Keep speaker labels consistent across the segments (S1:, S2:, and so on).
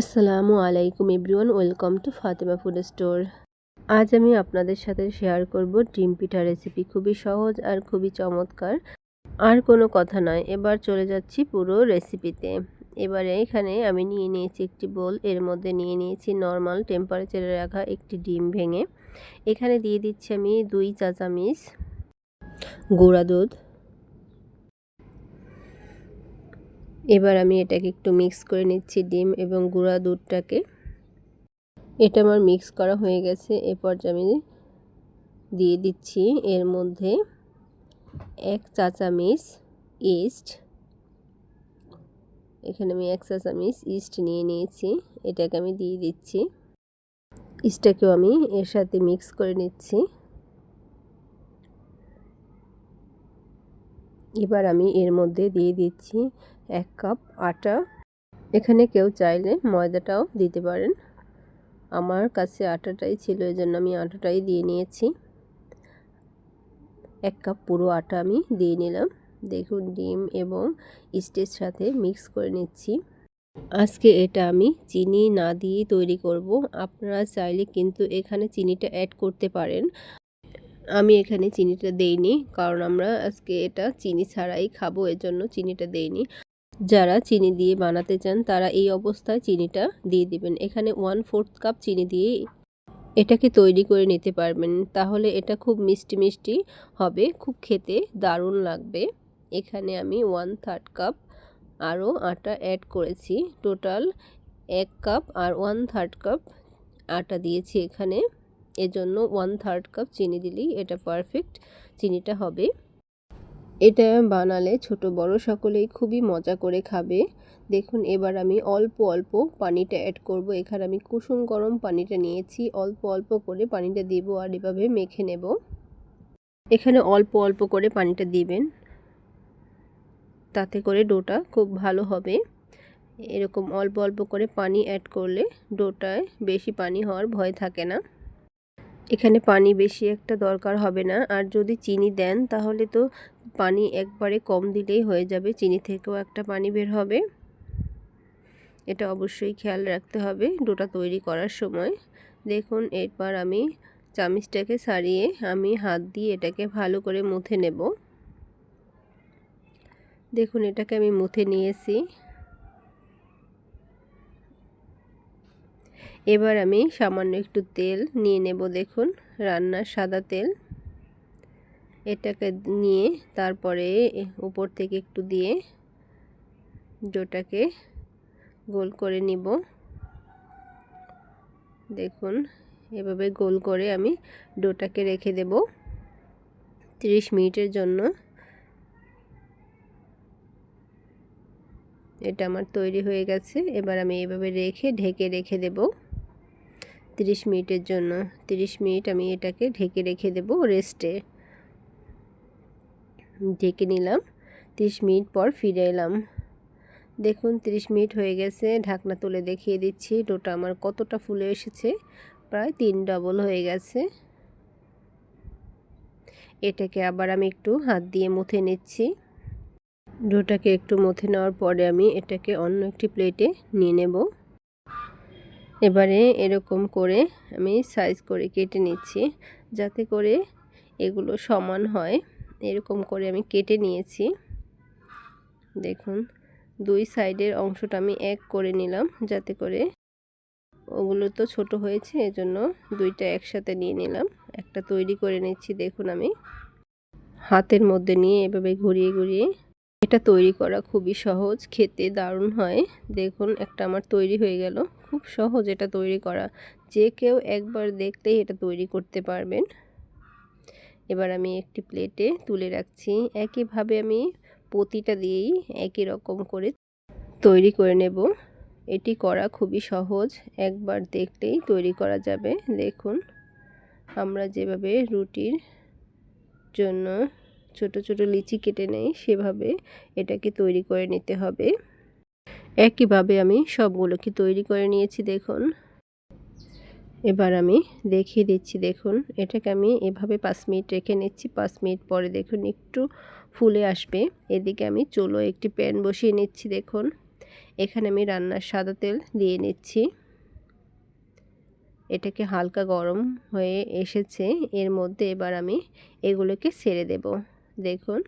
S1: আসসালামু আলাইকুম everyone, welcome to Fatema food store. আজ আমি আপনাদের সাথে শেয়ার করব ডিম পিঠা রেসিপি। খুবই সহজ আর খুবই চমৎকার। আর কোনো কথা নয়, এবার চলে যাচ্ছি পুরো রেসিপিতে। এবারে এখানে আমি নিয়ে নিয়েছি একটি বোল, এর মধ্যে নিয়ে নিয়েছি নর্মাল টেম্পারেচারে রাখা একটি ডিম ভেঙে। এখানে দিয়ে দিচ্ছি আমি দুই চা চামিচ গুঁড়া দুধ এবার আমি এটাকে একটু মিক্স করে নিচ্ছি ডিম এবং গুঁড়া দুধটাকে। এটা আমার মিক্স করা হয়ে গেছে এরপর আমি দিয়ে দিচ্ছি এর মধ্যে এক চা চামিচ ইস্ট এখানে আমি এক চা চামিচ ইস্ট নিয়ে নিয়েছি, এটাকে আমি দিয়ে দিচ্ছি। ইস্টটাকেও আমি এর সাথে মিক্স করে নিচ্ছি। এবার আমি এর মধ্যে দিয়ে দিচ্ছি এক কাপ আটা। এখানে কেউ চাইলে ময়দাটাও দিতে পারেন। আমার কাছে আটাটাই ছিল এই জন্য আমি আটাটাই দিয়ে নিয়েছি। এক কাপ পুরো আটা আমি দিয়ে নিলাম। দেখুন, ডিম এবং ইস্টের সাথে মিক্স করে নিচ্ছি। আজকে এটা আমি চিনি না দিয়ে তৈরি করব। আপনারা চাইলে কিন্তু এখানে চিনিটা অ্যাড করতে পারেন। আমি এখানে চিনিটা দেইনি, কারণ আমরা আজকে এটা চিনি ছাড়াই খাব, এজন্য চিনিটা দেইনি। যারা চিনি দিয়ে বানাতে চান, তারা এই অবস্থায় চিনিটা দিয়ে দিবেন। এখানে ওয়ান ফোর্থ কাপ চিনি দিয়ে এটাকে তৈরি করে নিতে পারবেন। তাহলে এটা খুব মিষ্টি মিষ্টি হবে, খুব খেতে দারুণ লাগবে। এখানে আমি ওয়ান থার্ড কাপ আরও আটা অ্যাড করেছি। টোটাল এক কাপ আর ওয়ান থার্ড কাপ আটা দিয়েছি এখানে। এজন্য ওয়ান থার্ড কাপ চিনি দিলেই এটা পারফেক্ট চিনিটা হবে। এটা বানালে ছোট বড় সকলেই খুবই মজা করে খাবে। দেখুন, এবার আমি অল্প অল্প পানিটা অ্যাড করব। এখানে আমি কুসুম গরম পানিটা নিয়েছি। অল্প অল্প করে পানিটা দিব আর এভাবে মেখে নেব। এখানে অল্প অল্প করে পানিটা দিবেন। তাতে করে ডোটা খুব ভালো হবে। এরকম অল্প অল্প করে পানি অ্যাড করলে ডোটায় বেশি পানি হওয়ার ভয় থাকে না। এখানে পানি বেশি একটা দরকার হবে না। আর যদি চিনি দেন, তাহলে তো পানি একবারে কম দিলেই হয়ে যাবে, চিনি থেকেও একটা পানি বের হবে। এটা অবশ্যই খেয়াল রাখতে হবে ডোটা তৈরি করার সময়। দেখুন, এরপর আমি চামিচটাকে সারিয়ে আমি হাত দিয়ে এটাকে ভালো করে মুথে নেব। দেখুন, এটাকে আমি মুথে নিয়েছি। এবার আমি সামান্য একটু তেল নিয়ে নেব, দেখুন, রান্নার সাদা তেল। এটাকে নিয়ে তারপরে উপর থেকে একটু দিয়ে ডোটাকে গোল করে নিব। দেখুন, এভাবে গোল করে আমি ডোটাকে রেখে দেব 30 মিনিটের জন্য। এটা আমার তৈরি হয়ে গেছে। এবার আমি এভাবে রেখে, ঢেকে রেখে দেব 30 মিনিটের জন্য। 30 মিনিট আমি এটাকে ঢেকে রেখে দেব রেস্টে। ঢেকে নিলাম। 30 মিনিট পর ফিরে এলাম। দেখুন 30 মিনিট হয়ে গেছে। ঢাকনা তুলে দেখিয়ে দিচ্ছি। ডোটা আমার কতটা ফুলে এসেছে। প্রায় তিন ডবল হয়ে গেছে। এটাকে আবার আমি একটু হাত দিয়ে মুথে নিচ্ছি। ডোটাকে একটু মুথে নেওয়ার পরে আমি এটাকে অন্য একটি প্লেটে নিয়ে নেব। এবারে এরকম করে আমি সাইজ করে কেটে নিচ্ছি। যাতে করে এগুলো সমান হয়। এরকম করে আমি কেটে নিয়েছি। দেখুন, দুই সাইডের অংশটা আমি এক করে নিলাম যাতে করে ওগুলো তো ছোট হয়েছে, এজন্য দুইটা একসাথে নিয়ে নিলাম। একটা তৈরি করে নিচ্ছি, দেখুন আমি। হাতের মধ্যে নিয়ে এভাবে ঘুরিয়ে ঘুরিয়ে এটা তৈরি করা খুবই সহজ, খেতে দারুণ হয়। দেখুন, একটা আমার তৈরি হয়ে গেল। খুব সহজ এটা তৈরি করা। যে কেউ একবার দেখলেই এটা তৈরি করতে পারবেন। এবার আমি একটি প্লেটে তুলে রাখছি। একইভাবে আমি প্রতিটা দিয়েই একই রকম করে তৈরি করে নেব। এটি করা খুবই সহজ। একবার দেখলেই তৈরি করা যাবে। দেখুন, আমরা যেভাবে রুটির জন্য ছোট ছোট লিচি কেটে নেই, সেভাবে এটাকে তৈরি করে নিতে হবে। একইভাবে আমি সবগুলোকে তৈরি করে নিয়েছি, দেখুন। এবার আমি দেখিয়ে দিচ্ছি, দেখুন। এটাকে আমি এভাবে পাঁচ মিনিট রেখে নিচ্ছি। পাঁচ মিনিট পরে দেখুন একটু ফুলে আসবে। এদিকে আমি চলো একটি প্যান বসিয়ে নিচ্ছি, দেখুন। এখানে আমি রান্নার সাদা তেল দিয়ে নিচ্ছি। এটাকে হালকা গরম হয়ে এসেছে। এর মধ্যে এবার আমি এগুলোকে ছেড়ে দেব। দেখুন।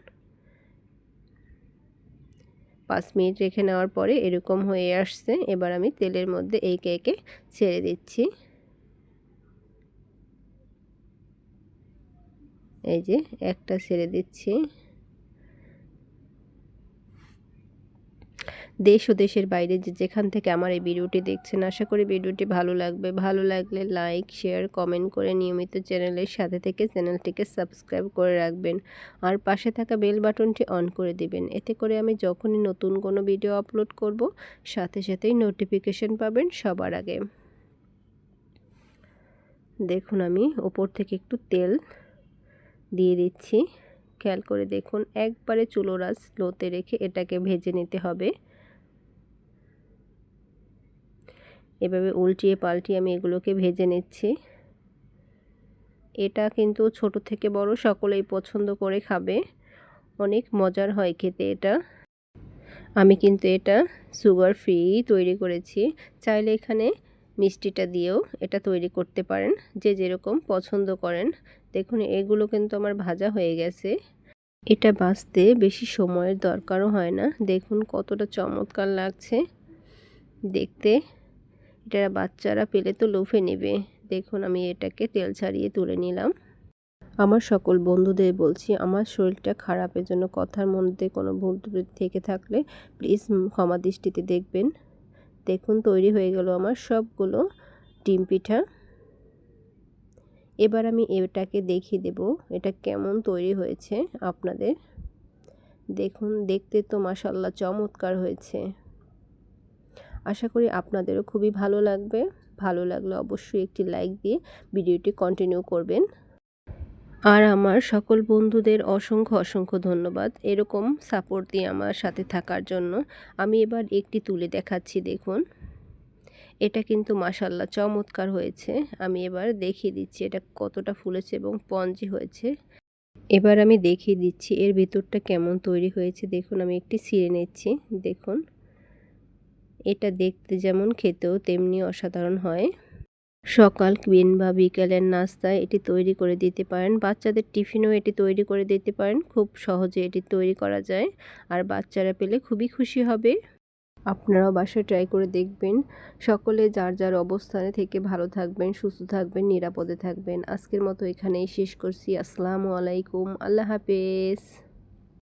S1: পাঁচ মিনিট রেখে নেওয়ার পরে এরকম হয়ে আসছে। এবার আমি তেলের মধ্যে এই একে ছেড়ে দিচ্ছি। এই যে একটা ছেড়ে দিচ্ছি। দেশ ও দেশের বাইরে যে যেখান থেকে আমার এই ভিডিওটি দেখছেন, আশা করি ভিডিওটি ভালো লাগবে। ভালো লাগলে লাইক শেয়ার কমেন্ট করে নিয়মিত চ্যানেলের সাথে থেকে চ্যানেলটিকে সাবস্ক্রাইব করে রাখবেন। আর পাশে থাকা বেল বাটনটি অন করে দিবেন। এতে করে আমি যখনই নতুন কোনো ভিডিও আপলোড করব, সাথে সাথেই নোটিফিকেশন পাবেন সবার আগে। দেখুন আমি ওপর থেকে একটু তেল দিয়ে দিচ্ছি। খেয়াল করে দেখুন, একবারে চুলোরাজ স্লোতে রেখে এটাকে ভেজে নিতে হবে। এভাবে উল্টিয়ে পাল্টিয়ে আমি এগুলোকে ভেজে নিচ্ছি। এটা কিন্তু ছোট থেকে বড় সকলেই পছন্দ করে খাবে। অনেক মজার হয় খেতে এটা। আমি কিন্তু এটা সুগার ফ্রি তৈরি করেছি। চাইলে এখানে মিষ্টিটা দিয়েও এটা তৈরি করতে পারেন। যে যেরকম পছন্দ করেন। দেখুন, এগুলো কিন্তু আমার ভাজা হয়ে গেছে। এটা বাঁচতে বেশি সময়ের দরকারও হয় না। দেখুন, কতটা চমৎকার লাগছে। দেখতে, এটা বাচ্চারা পেলে তো লোফে নেবে। দেখুন, আমি এটাকে তেল ছাড়িয়ে তুলে নিলাম। আমার সকল বন্ধুদের বলছি, আমার শরীরটা খারাপের জন্য কথার মধ্যে কোনো ভুল থেকে থাকলে প্লিজ ক্ষমা দৃষ্টিতে দেখবেন। দেখুন, তৈরি হয়ে গেল আমার সবগুলো ডিম পিঠা। এবার আমি এটাকে দেখিয়ে দেব, এটা কেমন তৈরি হয়েছে আপনাদের। দেখুন, দেখতে তো মাসাল্লাহ চমৎকার হয়েছে। আশা করি আপনাদেরও খুবই ভালো লাগবে। ভালো লাগলে অবশ্যই একটি লাইক দিয়ে ভিডিওটি কন্টিনিউ করবেন। আর আমার সকল বন্ধুদের অসংখ্য অসংখ্য ধন্যবাদ এরকম সাপোর্ট দিয়ে আমার সাথে থাকার জন্য। আমি এবার একটি তুলে দেখাচ্ছি, দেখুন। এটা কিন্তু মাসাল্লাহ চমৎকার হয়েছে। আমি এবার দেখিয়ে দিচ্ছি এটা কতটা ফুলেছে এবং পঞ্জি হয়েছে। এবার আমি দেখিয়ে দিচ্ছি এর ভিতরটা কেমন তৈরি হয়েছে। দেখুন, আমি একটি ছিঁড়ে নিচ্ছি। দেখুন, এটা দেখতে যেমন খেতেও তেমনি অসাধারণ হয়। সকাল কিংবা বিকেলের নাস্তায় এটি তৈরি করে দিতে পারেন। বাচ্চাদের টিফিনও এটি তৈরি করে দিতে পারেন। খুব সহজে এটি তৈরি করা যায়। আর বাচ্চারা পেলে খুবই খুশি হবে। আপনারাও বাসায় ট্রাই করে দেখবেন। সকলে যার যার অবস্থানে থেকে ভালো থাকবেন, সুস্থ থাকবেন, নিরাপদে থাকবেন। আজকের মতো এখানেই শেষ করছি। আসসালামু আলাইকুম। আল্লাহ হাফেজ।